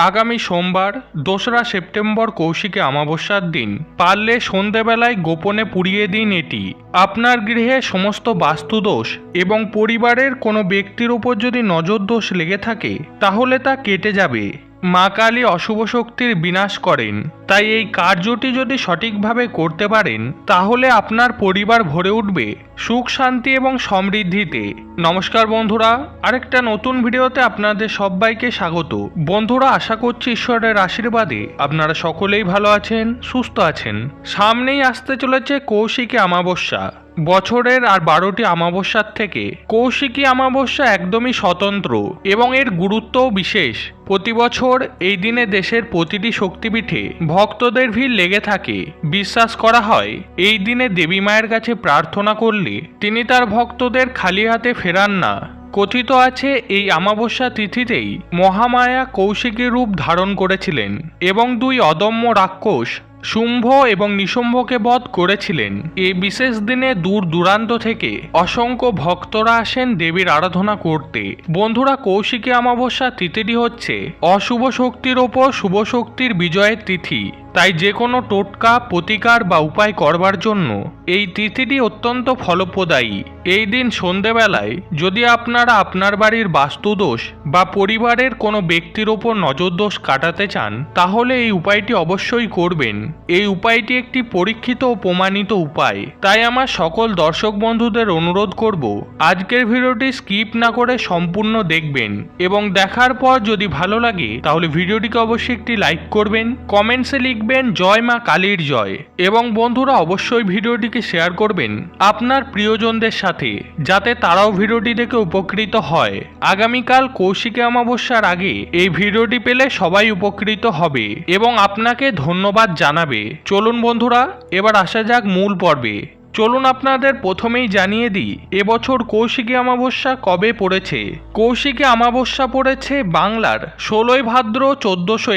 আগামী সোমবার, দোসরা সেপ্টেম্বর কৌশিকে অমাবস্যার দিন। পারলে সন্ধেবেলায় গোপনে পুড়িয়ে দিন এটি। আপনার গৃহে সমস্ত বাস্তুদোষ এবং পরিবারের কোনো ব্যক্তির উপর যদি নজর দোষ লেগে থাকে, তাহলে তা কেটে যাবে। মা কালী অশুভ শক্তির বিনাশ করেন। তাই এই কার্যটি যদি সঠিকভাবে করতে পারেন, তাহলে আপনার পরিবার ভরে উঠবে। সুখ, শান্তি এবং সমৃদ্ধিতে। নমস্কার বন্ধুরা, আরেকটা নতুন ভিডিওতে আপনাদের সবাইকে স্বাগত। বন্ধুরা, আশা করছি ঈশ্বরের আশীর্বাদে আপনারা সকলেই ভালো আছেন, সুস্থ আছেন। সামনেই আসতে চলেছে কৌশিকী অমাবস্যা। বছরের আর বারোটি অমাবস্যার থেকে কৌশিকী অমাবস্যা একদমই স্বতন্ত্র এবং এর গুরুত্বও বিশেষ। প্রতি বছর এই দিনে দেশের প্রতিটি শক্তিপীঠে ভক্তদের ভিড় লেগে থাকে। বিশ্বাস করা হয়, এই দিনে দেবী মায়ের কাছে প্রার্থনা করলে তিনি তার ভক্তদের খালি হাতে ফেরান না। কথিত আছে, এই অমাবস্যা তিথিতেই মহামায়া কৌশিকী রূপ ধারণ করেছিলেন এবং দুই অদম্য রাক্ষস, শুম্ভ এবং নিশুম্ভকে বধ করেছিলেন। এই বিশেষ দিনে দূর দূরান্ত থেকে অসংখ্য ভক্তরা আসেন দেবীর আরাধনা করতে। বন্ধুরা, কৌশিকী অমাবস্যা তিথিটি হচ্ছে অশুভ শক্তির ওপর শুভ শক্তির বিজয়ের তিথি। তাই যে কোনো টোটকা, প্রতিকার বা উপায় করবার জন্য এই তিথিটি অত্যন্ত ফলপ্রদায়ী। এই দিন সন্ধেবেলায় যদি আপনারা আপনার বাড়ির বাস্তুদোষ বা পরিবারের কোনো ব্যক্তির ওপর নজরদোষ কাটাতে চান, তাহলে এই উপায়টি অবশ্যই করবেন। এই উপায়টি একটি পরীক্ষিত ও প্রমাণিত উপায়। তাই আমার সকল দর্শক বন্ধুদের অনুরোধ করব, আজকের ভিডিওটি স্কিপ না করে সম্পূর্ণ দেখবেন এবং দেখার পর যদি ভালো লাগে, তাহলে ভিডিওটিকে অবশ্যই একটি লাইক করবেন, কমেন্টসে লিখবেন জয় মা কালীর জয়। এবং বন্ধুরা অবশ্যই ভিডিওটিকে শেয়ার করবেন আপনার প্রিয়জনদের সাথে, যাতে তারাও ভিডিওটি দেখে উপকৃত হয়। আগামীকাল কৌশিকী অমাবস্যার আগে এই ভিডিওটি পেলে সবাই উপকৃত হবে এবং আপনাকে ধন্যবাদ জানাবে। চলুন বন্ধুরা, এবার আসা যাক মূল পর্বে। চলুন আপনাদের প্রথমেই জানিয়ে দিই, এবছর কৌশিকী অমাবস্যা কবে পড়েছে? কৌশিকী অমাবস্যা পড়েছে বাংলার ষোলোই ভাদ্র চোদ্দশো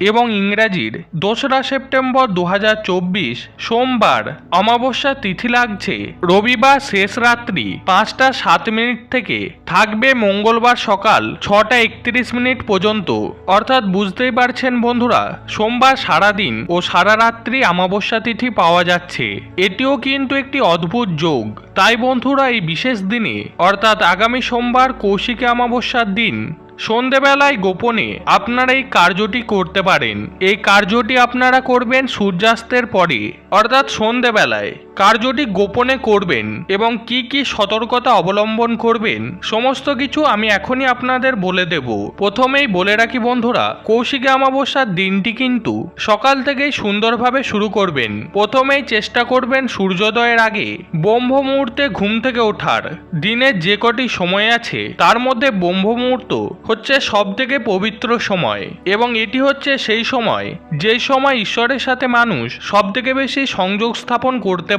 এবং ইংরাজির দোসরা সেপ্টেম্বর দু হাজার চব্বিশ। সোমবার অমাবস্যা তিথি লাগছে। রবিবার শেষ রাত্রি পাঁচটা সাত মিনিট থেকে থাকবে মঙ্গলবার সকাল ছটা একত্রিশ মিনিট পর্যন্ত। অর্থাৎ বুঝতেই পারছেন বন্ধুরা, সোমবার সারাদিন ও সারা রাত্রি অমাবস্যা তিথি পাওয়া যাচ্ছে। এটিও কিন্তু একটি অদ্ভুত যোগ। তাই বন্ধুরা, এই বিশেষ দিনে, অর্থাৎ আগামী সোমবার কৌশিকী অমাবস্যার দিন, সন্ধেবেলায় গোপনে আপনারা এই কার্যটি করতে পারেন। এই কার্যটি আপনারা করবেন সূর্যাস্তের পরে, অর্থাৎ সন্ধেবেলায়। কার্যটি গোপনে করবেন এবং কি কি সতর্কতা অবলম্বন করবেন, সমস্ত কিছু আমি এখনই আপনাদের বলে দেব। প্রথমেই বলে রাখি বন্ধুরা, কৌশিকী অমাবস্যার দিনটি কিন্তু সকাল থেকেই সুন্দরভাবে শুরু করবেন। প্রথমেই চেষ্টা করবেন সূর্যোদয়ের আগে ব্রহ্ম মুহূর্তে ঘুম থেকে ওঠার। দিনের যে কটি সময় আছে, তার মধ্যে ব্রহ্ম মুহূর্ত হচ্ছে সব থেকে পবিত্র সময় এবং এটি হচ্ছে সেই সময় যেই সময় ঈশ্বরের সাথে মানুষ সব থেকে বেশি সংযোগ স্থাপন করতে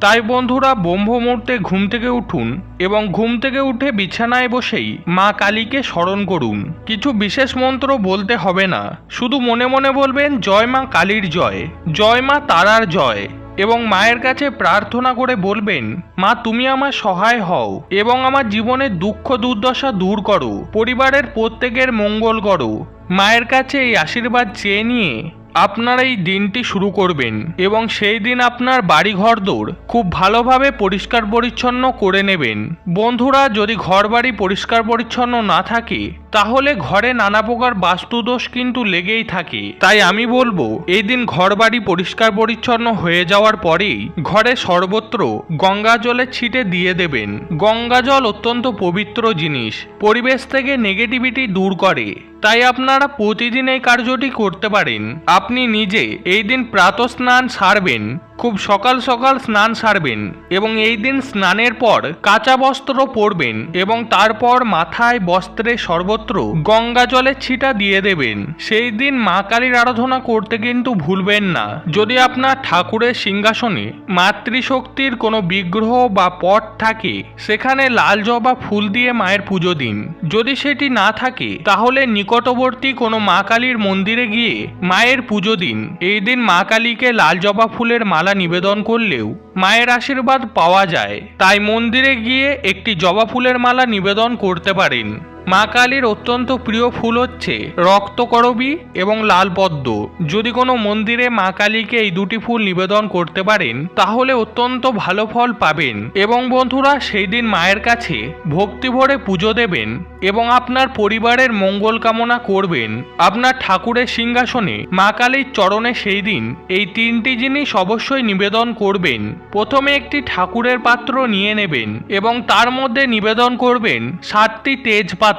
তাই বন্ধুরা ব্রহ্ম মুহূর্তে ঘুম থেকে উঠুন এবং ঘুম থেকে উঠে বিছানায় বসেই মা কালীকে স্মরণ করুন। কিছু বিশেষ মন্ত্র বলতে হবে না। শুধু মনে মনে বলবেন, জয় মা কালীর জয় জয় মা তারার জয়। এবং মায়ের কাছে প্রার্থনা করে বলবেন, মা, তুমি আমার সহায় হও এবং আমার জীবনের দুঃখ দুর্দশা দূর করো। পরিবারের প্রত্যেকের মঙ্গল করো। মায়ের কাছে এই আশীর্বাদ চেয়ে নিয়ে আপনারা এই দিনটি শুরু করবেন এবং সেই দিন আপনার বাড়ি ঘর দৌড় খুব ভালোভাবে পরিষ্কার পরিচ্ছন্ন করে নেবেন। বন্ধুরা, যদি ঘর বাড়ি পরিষ্কার পরিচ্ছন্ন না থাকে তাহলে ঘরে নানা প্রকার বাস্তুদোষ কিন্তু লেগেই থাকে। তাই আমি বলব এই দিন ঘর বাড়ি পরিষ্কার পরিচ্ছন্ন হয়ে যাওয়ার পরেই ঘরে সর্বত্র গঙ্গা জলে ছিটে দিয়ে দেবেন। গঙ্গা জল অত্যন্ত পবিত্র জিনিস, পরিবেশ থেকে নেগেটিভিটি দূর করে। তাই আপনারা প্রতিদিন এই কার্যটি করতে পারেন। আপনি নিজে এই দিন প্রাতঃ স্নান সারবেন খুব সকাল সকাল স্নান সারবেন এবং এই দিন স্নানের পর কাঁচা বস্ত্র পরবেন এবং তারপর মাথায় বস্ত্রে সর্বত্র গঙ্গা জলের ছিটা দিয়ে দেবেন। সেই দিন মা কালীর আরাধনা করতে কিন্তু ভুলবেন না। যদি আপনার ঠাকুরের সিংহাসনে মাতৃশক্তির কোনো বিগ্রহ বা পট থাকে, সেখানে লাল জবা ফুল দিয়ে মায়ের পুজো দিন। যদি সেটি না থাকে, তাহলে নিকটবর্তী কোনো মা কালীর মন্দিরে গিয়ে মায়ের পুজো দিন। এই দিন মা কালীকে লাল জবা ফুলের মালা নিবেদন করলেও মায়ের আশীর্বাদ পাওয়া যায়, তাই মন্দিরে গিয়ে একটি জবা ফুলের মালা নিবেদন করতে পারেন। মা কালীর অত্যন্ত প্রিয় ফুল হচ্ছে রক্তকরবী এবং লাল পদ্ম। যদি কোনো মন্দিরে মা কালীকে এই দুটি ফুল নিবেদন করতে পারেন, তাহলে অত্যন্ত ভালো ফল পাবেন। এবং বন্ধুরা, সেই দিন মায়ের কাছে ভক্তি ভরে পুজো দেবেন এবং আপনার পরিবারের মঙ্গল কামনা করবেন। আপনার ঠাকুরের সিংহাসনে মা কালীর চরণে সেই দিন এই তিনটি জিনিস অবশ্যই নিবেদন করবেন। প্রথমে একটি ঠাকুরের পাত্র নিয়ে নেবেন এবং তার মধ্যে নিবেদন করবেন সাতটি তেজপাতা।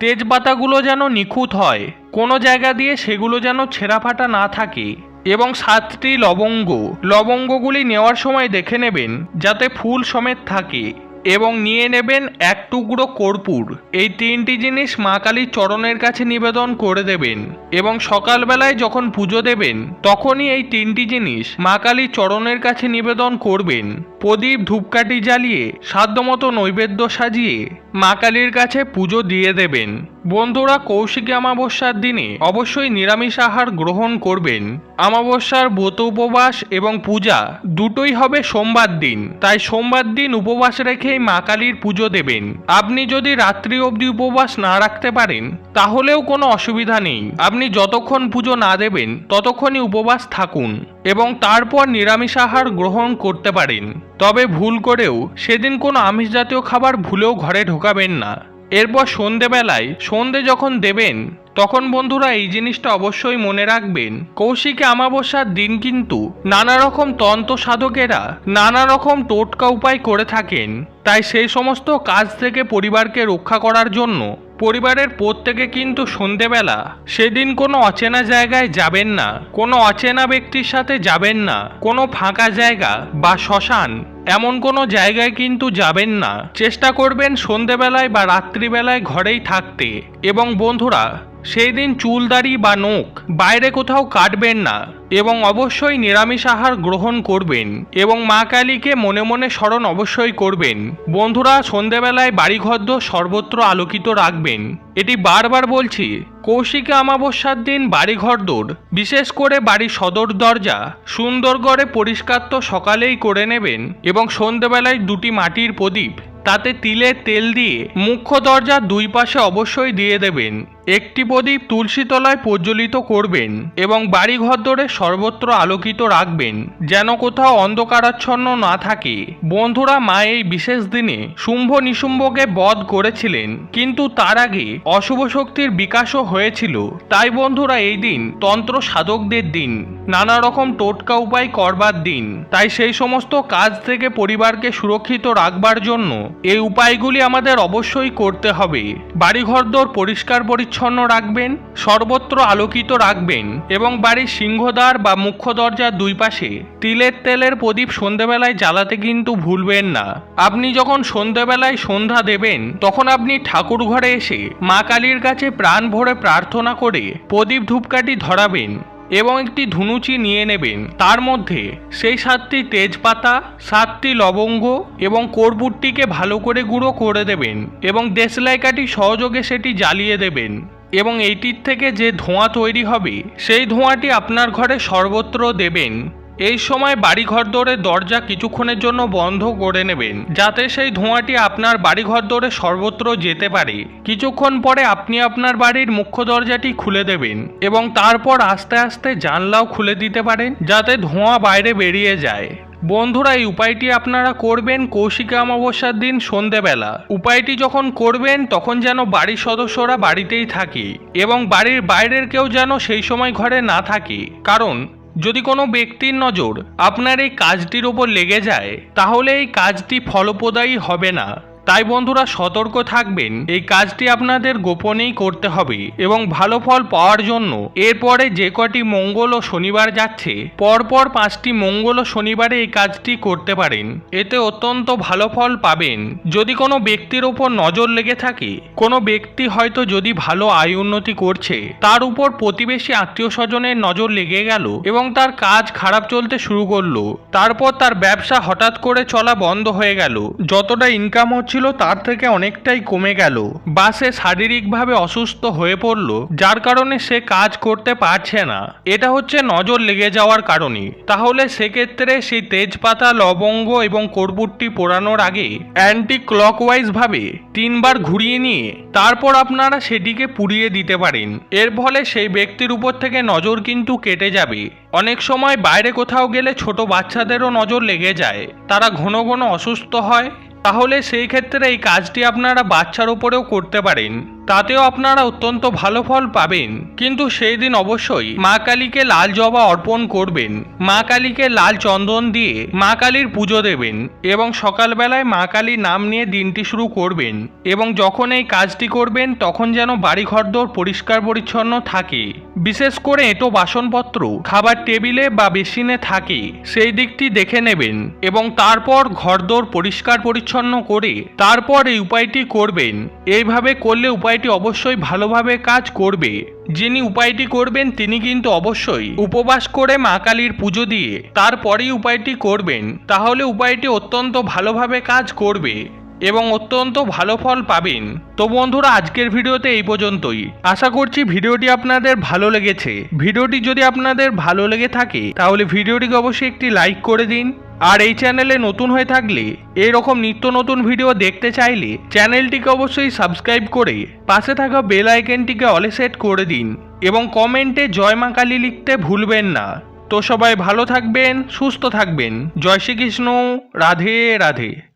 তেজপাতাগুলো যেন নিখুঁত হয়। কোনো জায়গা দিয়ে সেগুলো যেন ছেঁড়া ফাটা না থাকে। এবং সাতটি লবঙ্গ। লবঙ্গগুলি নেওয়ার সময় দেখে নেবেন, যাতে ফুল সমেত থাকে। এবং নিয়ে নেবেন এক টুকরো কর্পূর। এই তিনটি জিনিস মা কালীর চরণের কাছে নিবেদন করে দেবেন এবং সকালবেলায় যখন পুজো দেবেন, তখনই এই তিনটি জিনিস মা কালীর চরণের কাছে নিবেদন করবেন। প্রদীপ ধূপকাঠি জ্বালিয়ে, সাধ্যমতো নৈবেদ্য সাজিয়ে মা কালীর কাছে পুজো দিয়ে দেবেন। বন্ধুরা কৌশিকী অমাবস্যার দিনে অবশ্যই নিরামিষ আহার গ্রহণ করবেন। অমাবস্যার ব্রত উপবাস এবং পূজা দুটোই হবে সোমবার দিন। তাই সোমবার দিন উপবাস রেখেই মা কালীর পুজো দেবেন। আপনি যদি রাত্রি অবধি উপবাস না রাখতে পারেন, তাহলেও কোনো অসুবিধা নেই। আপনি যতক্ষণ পুজো না দেবেন, ততক্ষণই উপবাস থাকুন এবং তারপর নিরামিষ আহার গ্রহণ করতে পারেন। তবে ভুল করেও সেদিন কোনো আমিষ জাতীয় খাবার ভুলেও ঘরে ঢোকাবেন না। এরপর সন্ধেবেলায় সন্ধে যখন দেবেন, তখন বন্ধুরা এই জিনিসটা অবশ্যই মনে রাখবেন। কৌশিকে আমাবস্যার দিন কিন্তু নানা রকম তন্ত্র সাধকেরা নানা রকম টোটকা উপায় করে থাকেন। তাই সেই সমস্ত কাজ থেকে পরিবারকে রক্ষা করার জন্য পরিবারের প্রত্যেকে কিন্তু সন্ধেবেলা সেদিন কোনো অচেনা জায়গায় যাবেন না, কোনো অচেনা ব্যক্তির সাথে যাবেন না, কোনো ফাঁকা জায়গা বা শ্মশান এমন কোনো জায়গায় কিন্তু যাবেন না। চেষ্টা করবেন সন্ধেবেলায় বা রাত্রিবেলায় ঘরেই থাকতে এবং বন্ধুরা, সেই দিন চুলদাড়ি বা নোখ বাইরে কোথাও কাটবেন না। এবং অবশ্যই নিরামিষ আহার গ্রহণ করবেন এবং মা কালীকে মনে মনে স্মরণ অবশ্যই করবেন। বন্ধুরা, সন্ধেবেলায় বাড়িঘদ্দ সর্বত্র আলোকিত রাখবেন। এটি বারবার বলছি, কৌশিকে অমাবস্যার দিন বাড়িঘরদোর বিশেষ করে বাড়ির সদর দরজা সুন্দর করে পরিষ্কার তো সকালেই করে নেবেন এবং সন্ধেবেলায় দুটি মাটির প্রদীপ, তাতে তিলের তেল দিয়ে মুখ্য দরজার দুই পাশে অবশ্যই দিয়ে দেবেন। একটি প্রদীপ তুলসী তলায় প্রজ্বলিত করবেন এবং বাড়ি ঘর ধরে সর্বত্র আলোকিত রাখবেন, যেন কোথাও অন্ধকারাচ্ছন্ন না থাকে। বন্ধুরা, মা এই বিশেষ দিনে শুম্ভ নিশুম্ভকে বধ করেছিলেন, কিন্তু তার আগে অশুভ শক্তির বিকাশও হয়েছিল। তাই বন্ধুরা, এই দিন তন্ত্র সাধকদের দিন নানা রকম টোটকা উপায় করবার দিন। তাই সেই সমস্ত কাজ থেকে পরিবারকে সুরক্ষিত রাখবার জন্য এই উপায়গুলি আমাদের অবশ্যই করতে হবে। বাড়িঘরদোর পরিষ্কার পরিচ্ছন্ন রাখবেন, সর্বত্র আলোকিত রাখবেন এবং বাড়ির সিংহদ্বার বা মুখ্য দরজার দুই পাশে তিলের তেলের প্রদীপ সন্ধ্যেবেলায় জ্বালাতে কিন্তু ভুলবেন না। আপনি যখন সন্ধেবেলায় সন্ধ্যা দেবেন, তখন আপনি ঠাকুর ঘরে এসে মা কালীর কাছে প্রাণ ভরে প্রার্থনা করে প্রদীপ ধূপকাঠি ধরাবেন। এবং একটি ধুনুচি নিয়ে নেবেন। তার মধ্যে সেই সাতটি তেজপাতা, সাতটি লবঙ্গ এবং কর্বুটটিকে ভালো করে গুঁড়ো করে দেবেন এবং দেশলাই কাঠি সহযোগে সেটি জ্বালিয়ে দেবেন। এবং এইটির থেকে যে ধোঁয়া তৈরি হবে, সেই ধোঁয়াটি আপনার ঘরে সর্বত্র দেবেন। এই সময় বাড়িঘর দৌড়ে দরজা কিছুক্ষণের জন্য বন্ধ করে নেবেন, যাতে সেই ধোঁয়াটি আপনার বাড়িঘর দৌড়ে সর্বত্র যেতে পারে। কিছুক্ষণ পরে আপনি আপনার বাড়ির মুখ্য দরজাটি খুলে দেবেন এবং তারপর আস্তে আস্তে জানলাও খুলে দিতে পারেন, যাতে ধোঁয়া বাইরে বেরিয়ে যায়। বন্ধুরা, এই উপায়টি আপনারা করবেন কৌশিকা অমাবস্যার দিন সন্ধেবেলা। উপায়টি যখন করবেন, তখন যেন বাড়ির সদস্যরা বাড়িতেই থাকে এবং বাড়ির বাইরের কেউ যেন সেই সময় ঘরে না থাকে। কারণ যদি কোনো ব্যক্তির নজর আপনার এই কাজটির ওপর লেগে যায়, তাহলে এই কাজটি ফলপ্রদায়ী হবে না। তাই বন্ধুরা সতর্ক থাকবেন। এই কাজটি আপনাদের গোপনেই করতে হবে এবং ভালো ফল পাওয়ার জন্য এরপরে যে কটি মঙ্গল ও শনিবার যাচ্ছে, পরপর পাঁচটি মঙ্গল ও শনিবারে এই কাজটি করতে পারেন। এতে অত্যন্ত ভালো ফল পাবেন। যদি কোনো ব্যক্তির ওপর নজর লেগে থাকে, কোনো ব্যক্তি হয়তো যদি ভালো আয় উন্নতি করছে, তার উপর প্রতিবেশী আত্মীয় স্বজনের নজর লেগে গেল এবং তার কাজ খারাপ চলতে শুরু করল। তারপর তার ব্যবসা হঠাৎ করে চলা বন্ধ হয়ে গেল। যতটা ইনকাম হচ্ছিল ছিল তার থেকে অনেকটাই কমে গেল। বা সে শারীরিকভাবে অসুস্থ হয়ে পড়ল, যার কারণে সে কাজ করতে পারছে না। এটা হচ্ছে নজর লেগে যাওয়ার কারণে। তাহলে সেক্ষেত্রে সেই তেজপাতা, লবঙ্গ এবং কর্পূরটি পোড়ানোর আগে অ্যান্টি ক্লকওয়াইজ ভাবে তিনবার ঘুরিয়ে নিয়ে তারপর আপনারা সেটিকে পুড়িয়ে দিতে পারেন। এর ফলে সেই ব্যক্তির উপর থেকে নজর কিন্তু কেটে যাবে। অনেক সময় বাইরে কোথাও গেলে ছোট বাচ্চাদেরও নজর লেগে যায়। তারা ঘন ঘন অসুস্থ হয় তাহলে সেই ক্ষেত্রে এই কাজটি আপনারা বাচ্চার উপরেও করতে পারেন। তাতেও আপনারা অত্যন্ত ভালো ফল পাবেন। কিন্তু সেই দিন অবশ্যই মা কালীকে লাল জবা অর্পণ করবেন। মা কালীকে লাল চন্দন দিয়ে মা কালীর পুজো দেবেন এবং সকালবেলায় মা কালীর নাম নিয়ে দিনটি শুরু করবেন এবং যখন এই কাজটি করবেন তখন যেন বাড়ি ঘরদোর পরিষ্কার পরিচ্ছন্ন থাকে। বিশেষ করে এঁটো বাসনপত্র, খাবার টেবিলে বা বেসিনে থাকে, সেই দিকটি দেখে নেবেন এবং তারপর ঘরদোর পরিষ্কার পরিচ্ছন্ন করে তারপর এই উপায়টি করবেন। এইভাবে করলে উপায়টি অবশ্যই ভালোভাবে কাজ করবে। যিনি উপায়টি করবেন, তিনি কিন্তু অবশ্যই উপবাস করে মা কালীর পুজো দিয়ে তারপরেই উপায়টি করবেন। তাহলে উপায়টি অত্যন্ত ভালোভাবে কাজ করবে। এবং অত্যন্ত ভালো ফল পাবেন। তো বন্ধুরা, আজকের ভিডিওতে এই পর্যন্তই। আশা করছি ভিডিওটি আপনাদের ভালো লেগেছে। ভিডিওটি যদি আপনাদের ভালো লেগে থাকে, তাহলে ভিডিওটিকে অবশ্যই একটি লাইক করে দিন। আর এই চ্যানেলে নতুন হয়ে থাকলে, এরকম নিত্য নতুন ভিডিও দেখতে চাইলে, চ্যানেলটিকে অবশ্যই সাবস্ক্রাইব করে পাশে থাকা বেল আইকনটিকে অলে সেট করে দিন। এবং কমেন্টে জয় মা কালী লিখতে ভুলবেন না। তো সবাই ভালো থাকবেন, সুস্থ থাকবেন। জয় শ্রীকৃষ্ণ, রাধে রাধে।